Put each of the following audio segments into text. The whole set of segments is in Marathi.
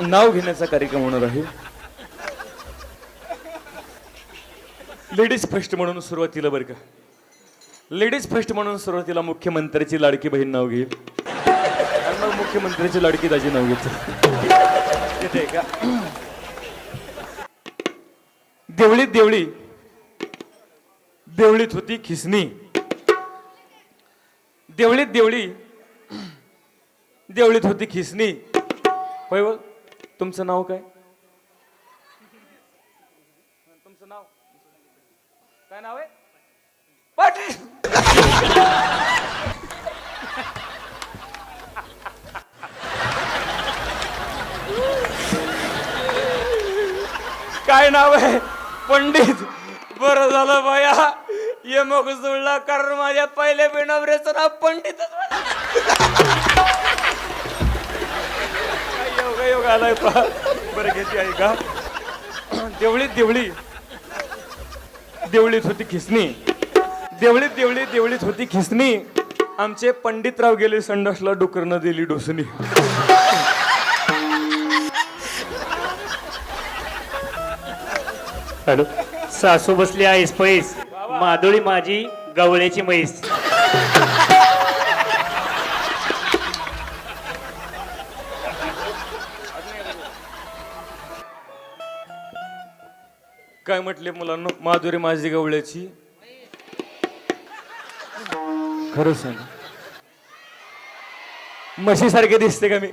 नाव घेण्याचा कार्यक्रम होणार आहे. लेडीज फर्स्ट म्हणून सुरुवातीला बरं का. लेडीज फर्स्ट म्हणून सुरुवातीला मुख्यमंत्र्याची लाडकी बहीण नाव घेईल. आणि मग मुख्यमंत्र्याची लाडकी दाजी नाव घेत का? देवळीत देवळी. देवळीत होती खिसणी देवळीत देवळी. देवळीत होती खिसणी होय तुमचं नाव काय? तुमचं नाव? काय नाव आहे? पाटील! काय नाव आहे? पंडित! बरं झालं बाया. ये मग जुळला कारण माझ्या पहिल्या बिनवऱ्याचं नाव पंडितच आलाय पहा. बरं घेते आहे का देवळीत देवळी. देवळीत होती खिसणी. देवळीत देवळी देवळीत होती खिसणी. आमचे पंडितराव गेले संडासला डुकरनं दिली डोसणी. हॅलो सासू बसली आहेस पैस. माधुरी माझी गवळ्याची म्हैस. काय म्हटले मुलांना? माधुरी माझी गवळ्याची. खरं सांग. म्हशीसारखे दिसते का मी?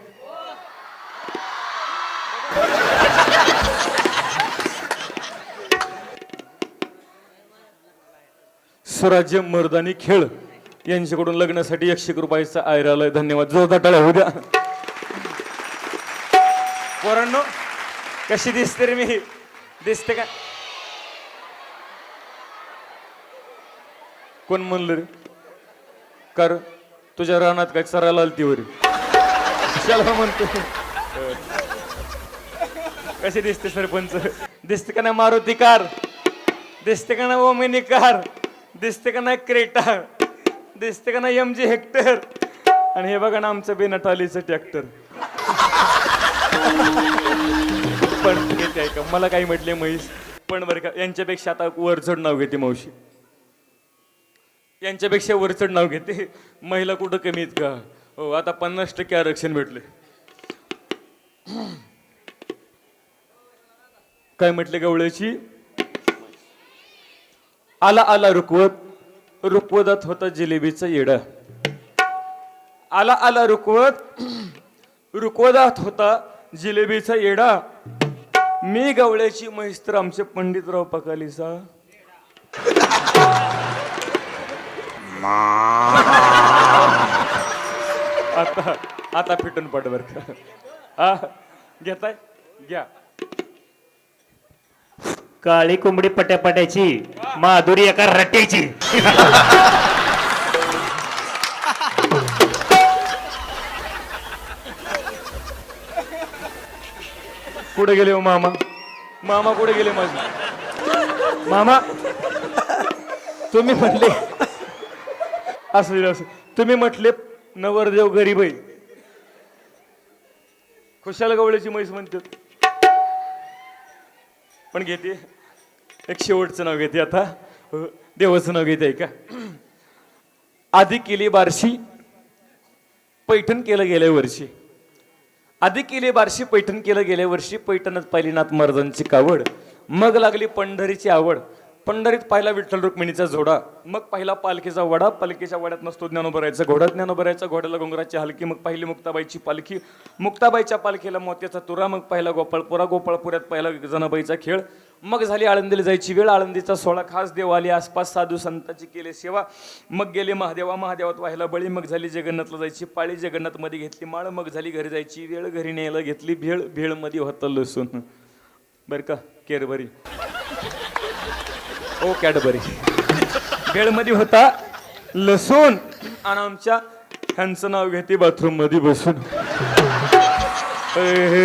स्वराज्य मर्दानी खेळ यांच्याकडून लग्नासाठी एकशे रुपयाचा आयरालय धन्यवाद. जोरदार टाळ्या होऊ द्या. पोरांनो कशी दिसते रे मी? दिसते का? कोण म्हणलं रे? कर तुझ्या रानात काय सरायला आलती वरी. कशाला म्हणतो. कसे दिसते सरपंच दिसते का नाही मारुती कार? दिसते का नाही ओमिनी कार? दिसते का नाही क्रेटा? दिसते का नाही एम जी हेक्टर आणि हे बघा ना आमचं बेनटालीचं ट्रॅक्टर पण घेते ऐका मला काही म्हटले म्हैस पण बरं का यांच्यापेक्षा आता वरचढ नाव घेते मावशी. यांच्यापेक्षा वरचढ नाव घेते. महिला कुठं कमी आहेत का? हो आता पन्नास टक्के आरक्षण भेटले. काय म्हटले गवळ्याची? आला आला रुकवत. रुकवदात होता जिलेबीचा येडा. आला आला रुकवत. रुकवदात होता जिलेबीचा येडा. मी गवळ्याची म्हैस आमचे पंडितराव पकालीसा आता आता फिटून पड बर का. घेताय? घ्या. काळी कोंबडी पट्यापट्याची माधुरी एका रट्याची कुठे गेले हो मामा? मामा कुठे गेले माझे? मामा तुम्ही म्हटले असं तुम्ही म्हटले नवरदेव गरीब आहे. खुशाल गवळ्याची म्हैस म्हणतात. पण घेते. एक शेवटचं नाव घेते आता. देवाचं नाव घेते का आधी केली बारशी पैठण केलं गेल्या वर्षी. आधी केली बारशी पैठण केलं गेल्या वर्षी पैठणच पाहिली नाथ महाराजांची कावड. मग लागली पंढरीची आवड. पंढरीत पाहिला विठ्ठल रुक्मिणीचा जोडा मग पहिला पालखीचा वडा. पालखीच्या वड्यात नसतो ज्ञानोबरायचा घोडा ज्ञानोबरायचा घोड्याला गोंगराची हलकी मग पहिली मुक्ताबाईची पालखी. मुक्ताबाईच्या पालखीला मोत्याचा तुरा मग पहिला गोपाळपुरा. गोपाळपुऱ्यात पहिला जनाबाईचा खेळ. मग झाली आळंदीला जायची वेळ. आळंदीचा सोळा खास देव आली आसपास साधू संतांची केले सेवा. मग गेले महादेवा. महादेवात व्हायला बळी. मग झाली जगन्नाथला जायची पाळी. जगन्नाथमध्ये घेतली माळ. मग झाली घरी जायची वेळ. घरी न्यायला घेतली भेळ. भेळमध्ये होतं लसूण. बरं का? केरबरी ओ कॅडबरी. बेडमध्ये होता लसूण. आणि आमच्या ह्यांचं नाव घेते बाथरूममध्ये बसून